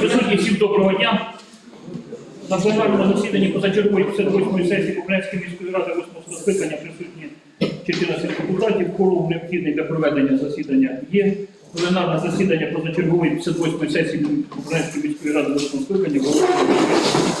присутні, всім доброго дня. На пленарному засіданні позачергової 58-ї сесії Кубрянської міської ради 8 скликання присутні 14 депутатів. Кворум необхідний для проведення засідання є. Пленарне засідання позачергової 58-ї сесії Кубрянської міської ради 8 скликання оголошується.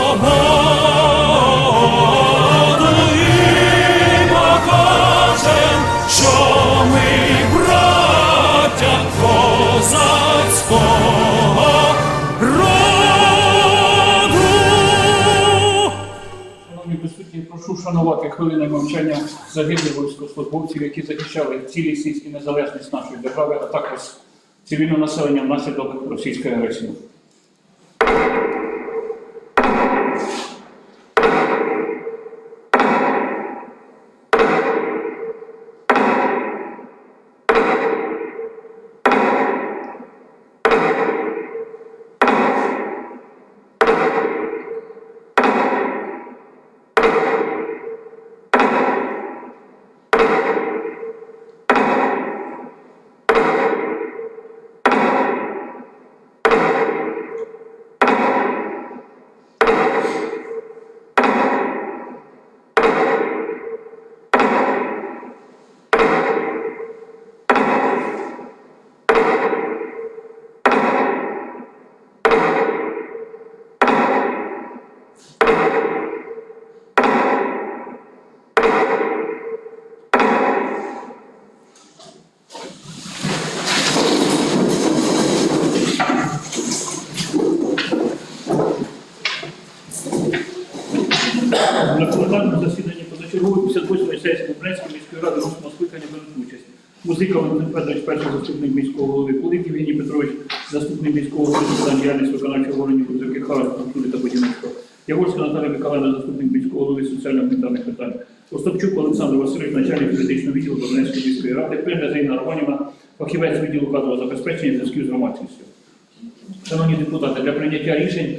присутні, прошу шанувати хвилини мовчання загиблих військовослужбовців, які захищали цілісність і незалежність нашої держави, а також цивільне населення внаслідок російської агресії. На пленарному засіданні позачергової 58-ї сесії Кубрянської міської ради 8 скликання беруть участь. Музика Валентин Федорович, перший заступник міського голови, Кулик Євгеній Петрович, заступник міського голови питань діяльності виконавчого органів Кузовки Хари, культури та будівництва. Яворська Наталія Миколаївна, заступник міського голови соціально-гуманітарних питань. Остапчук Олександр Васильович, начальник юридичного відділу Добринської міської ради, Пирня Зейна Романівна, фахівець відділу кадрового забезпечення зв'язків з громадськістю. Шановні депутати, для прийняття рішень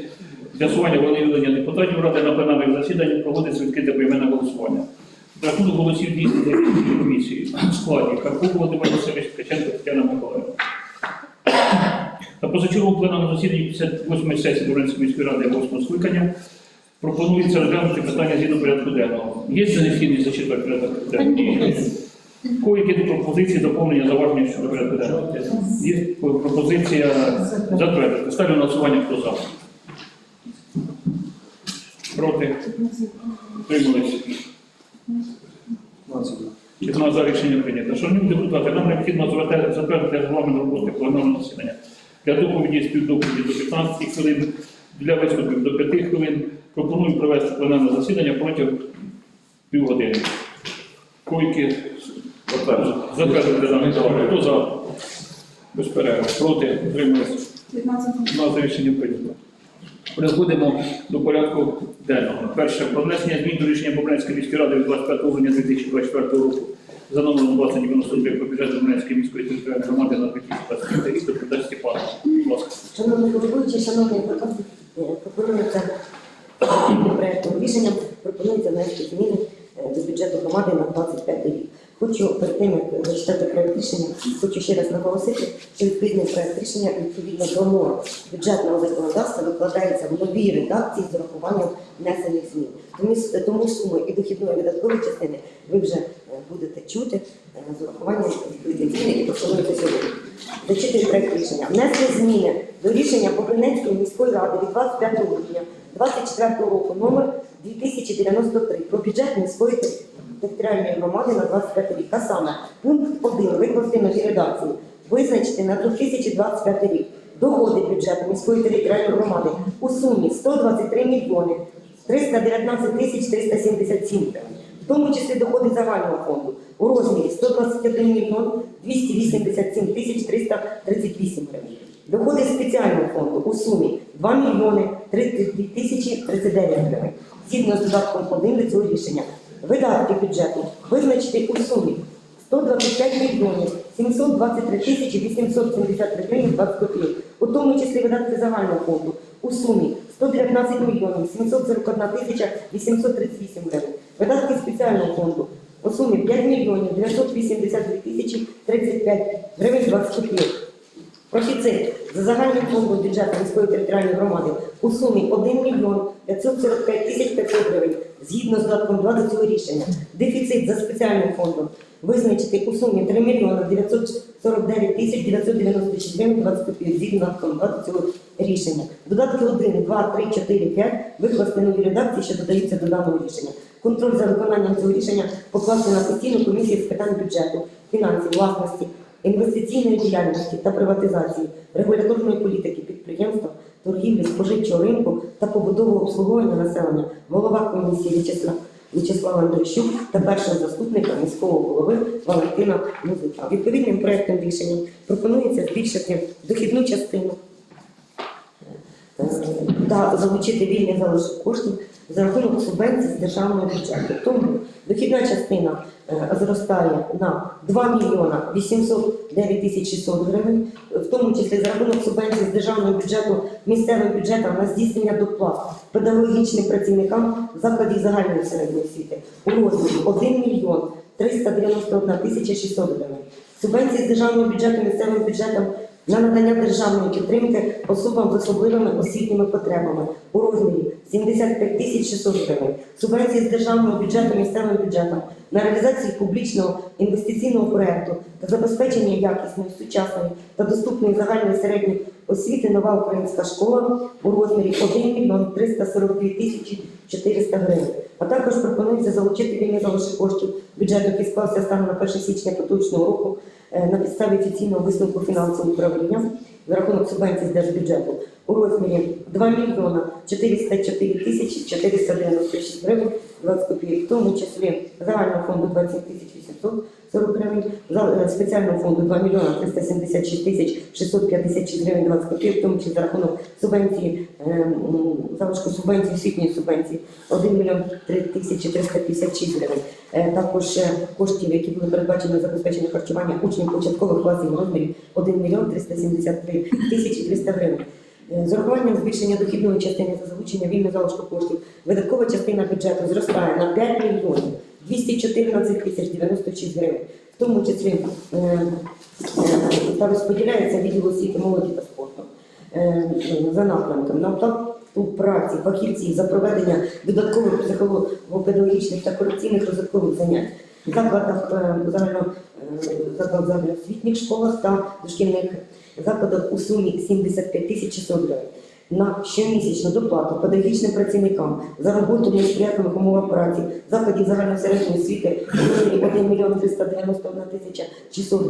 для з'ясування волевиявлення депутатів Ради на пленарних засіданнях проводиться відкрите поіменне голосування. Рахунок голосів рішення комісії в складі Карпук Володимир Васильович, Ткаченко Тетяна Миколаївна. На позачерговому пленарному засіданні 58 сесії Дворянської міської ради 8 скликання пропонується розглянути питання згідно порядку денного. Є це необхідність зачитати порядок денний? Кого які пропозиції доповнення зауваження щодо порядку денного? Є пропозиція затвердити. Ставлю на голосування, хто за. Проти? Утримались? 15 за рішення прийнято. Шановні депутати, нам необхідно затвердити регламент роботи пленарного засідання. Для доповіді співдоповіді до 15 хвилин, для виступів до 5 хвилин. Пропоную провести пленарне засідання протягом півгодини. Койки затвердити даний. Хто за? Без перерви. Проти? Утримались? 15 за рішення прийнято. Переходимо до порядку денного. Перше, про внесення змін до рішення Бобринської міської ради від 25 грудня 2024 року за номером 2093 про бюджет Бобринської міської територіальної громади на 2025 рік. Доповідач Степан. Будь ласка. Шановні головуючі, шановні пропонується проєктом рішення пропонується внести зміни е, до бюджету громади на 25 рік. Хочу перед тим, як зачитати проект рішення, хочу ще раз наголосити, що відповідний проект рішення відповідно до норм бюджетного законодавства викладається в новій редакції з урахуванням внесених змін. Тому, тому суми і дохідної і видаткової частини ви вже е, будете чути е, з урахуванням відповідних змін, які пропонуються сьогодні. Зачитую проект рішення. Внесли зміни до рішення Попельнецької міської ради від 25 грудня 24 року номер 2093 про бюджет міської територіальної громади на 25 рік. А саме пункт 1 викласти новій редакції. Визначити на 2025 рік доходи бюджету міської територіальної громади у сумі 123 мільйони 319 тисяч 377 гривень, в тому числі доходи загального фонду у розмірі 121 мільйон 287 тисяч 338 гривень. Доходи спеціального фонду у сумі 2 мільйони 32 тисячі 39 гривень. Згідно з додатком 1 до цього рішення, видатки бюджету визначити у сумі 125 мільйонів 723 тисячі 873 гривень 20 копійок, у тому числі видатки загального фонду у сумі 119 мільйонів 741 тисяча 838 гривень. Видатки спеціального фонду у сумі 5 мільйонів 982 тисячі 35 гривень 20 копійок. Профіцит за загальним фондом бюджету міської територіальної громади у сумі 1 мільйон 545 тисяч 500 гривень згідно з додатком 2 до цього рішення. Дефіцит за спеціальним фондом визначити у сумі 3 мільйони 949 тисяч 996 гривень 20 копійок згідно з додатком 2 до цього рішення. Додатки 1, 2, 3, 4, 5 викласти нові редакції, що додаються до даного рішення. Контроль за виконанням цього рішення покласти на постійну комісію з питань бюджету, фінансів, власності, інвестиційної діяльності та приватизації, регуляторної політики підприємства, торгівлі, споживчого ринку та побудового обслуговування населення, голова комісії В'ячеслав В'ячеслав Андрощук та першого заступника міського голови Валентина Музика. Відповідним проектом рішення пропонується збільшити дохідну частину е, та залучити вільний залишок коштів за рахунок субвенцій з державного бюджету. Тому дохідна частина е, зростає на 2 мільйона 809 тисяч 600 гривень, в тому числі за рахунок субвенцій з державного бюджету місцевим бюджетам на здійснення доплат педагогічним працівникам закладів загальної середньої освіти у розмірі 1 мільйон 391 тисяча 600 гривень. Субвенції з державного бюджету місцевим бюджетам на надання державної підтримки особам з особливими освітніми потребами у розмірі 75 тисяч 600 гривень. Субвенції з державного бюджету місцевим бюджетам на реалізацію публічного інвестиційного проекту та забезпечення якісної, сучасної та доступної загальної середньої освіти нова українська школа у розмірі 1 мільйон 342 тисячі 400 гривень. А також пропонується залучити вільні залишки коштів бюджету, який склався станом на 1 січня поточного року на підставі офіційного висновку фінансового управління за рахунок субвенції з держбюджету у розмірі 2 мільйона 404 тисячі 496 гривень 20 копійок, в тому числі загального фонду 27 тисяч 840 гривень, е, спеціального фонду 2 мільйона 376 тисяч 656 гривень 20 копійок, в тому числі за рахунок субвенції, е, залишку субвенції, освітньої субвенції 1 мільйон 3 тисячі 356 гривень. Е, Також е, коштів, які були передбачені на забезпечення харчування учнів початкових класів в розмірі 1 мільйон 373 тисячі 300 гривень. З урахуванням збільшення дохідної частини та залучення вільного залишку коштів, видаткова частина бюджету зростає на 5 мільйонів 214 тисяч 96 гривень, в тому числі е, е, та розподіляється відділ освіти молоді та спорту е, за напрямком. На оплату праці фахівців за проведення додаткових психолого-педагогічних та корекційних розвиткових занять. В закладах е, загально загальноосвітніх школах та дошкільних закладах у сумі 75 тисяч 600 гривень. На щомісячну доплату педагогічним працівникам за роботу в несприятливих умовах праці закладів загальної середньої освіти у розмірі 1 мільйон 391 тисяча 600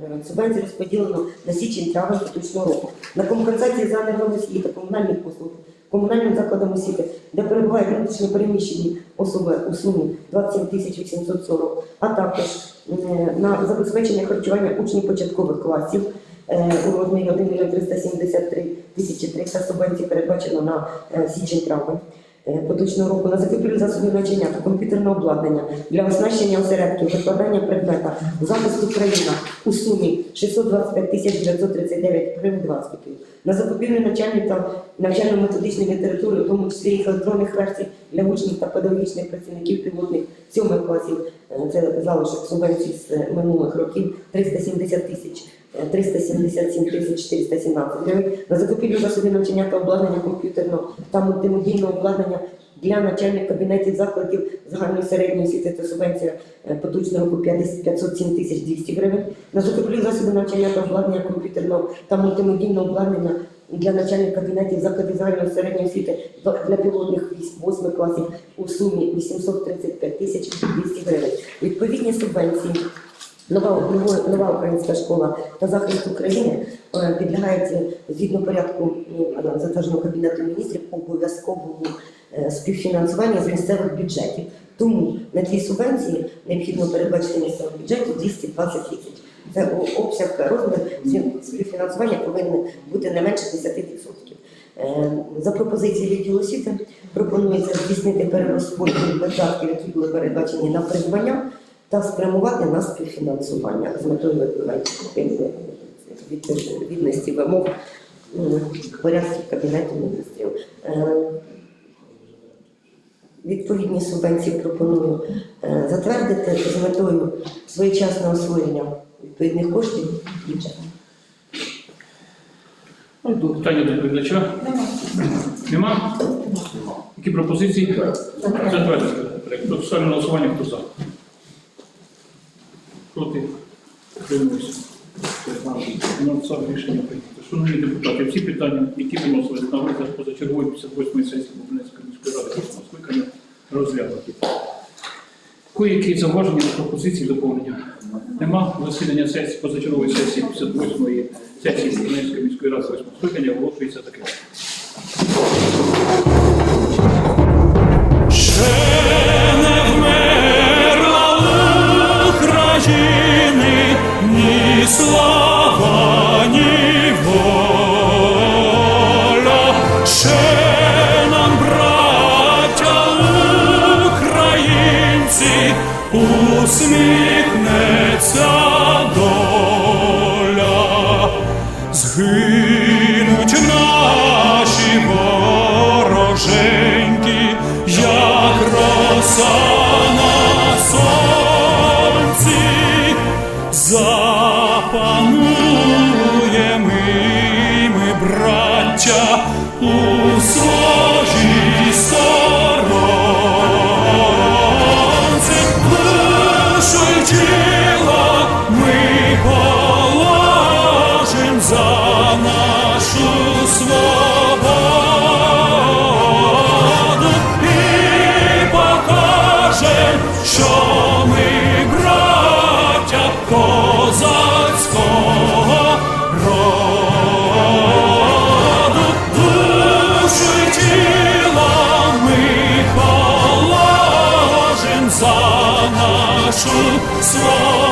гривень. Субвенції розподілено на січень травень поточного року. На компенсації за енергоносії та комунальні послуги комунальним закладам освіти, де перебувають внутрішньо переміщені особи у сумі 27 тисяч 840, а також е, на забезпечення харчування учнів початкових класів у розмірі 1 мільйон 373 тисячі 300 субвенцій передбачено на е, січень-травень. е, поточного року на закупівлю засобів навчання та комп'ютерного обладнання для оснащення осередків, викладання предмета захисту країна у сумі 625 тисяч 939 гривень 20 копійок. На закупівлю навчальної та навчально-методичної літератури, в тому числі їх електронних версій для учнів та педагогічних працівників пілотних сьомих класів. Е, Це залишок субвенцій з е, минулих років 370 тисяч. Е, 377 тисяч 417 гривень на закупівлю засобів навчання та обладнання комп'ютерного та мультимедійного обладнання для навчальних кабінетів закладів загальної середньої освіти та субвенція е, поточного року 507 тисяч 200 гривень. На закупівлю засобів навчання та обладнання комп'ютерного та мультимедійного обладнання для навчальних кабінетів закладів загальної середньої освіти для пілотних військ 8 класів у сумі 835 тисяч 200 гривень. Відповідні субвенції Нова, нова, українська школа та захист України е, підлягають е, згідно порядку е, затвердженого Кабінету міністрів обов'язковому е, співфінансуванню з місцевих бюджетів. Тому на ці субвенції необхідно передбачити місцевому бюджеті 220 тисяч. Це обсяг розмір співфінансування повинен бути не менше 10%. Е, За пропозицією відділу освіти пропонується здійснити перерозподіл видатків, які були передбачені на придбання, та спрямувати на співфінансування з метою виконання відповідності вимог порядків Кабінету міністрів. Е, Відповідні субвенції пропоную е, затвердити з метою своєчасного освоєння відповідних коштів бюджету. Ну, до Питання до доповідача. Нема? Які пропозиції? Затвердити. Прошу голосування, хто за. Проти? Утримуюся. Ну, це рішення прийнято. Шановні депутати, всі питання, які виносились на розгляд позачергової 58-ї сесії Бобринської міської ради восьмого скликання, розглянуті. Кої-які зауваження та пропозиції доповнення? Нема засідання сесії позачергової сесії 58-ї сесії Бобринської міської ради восьмого скликання оголошується таке. soul. 所。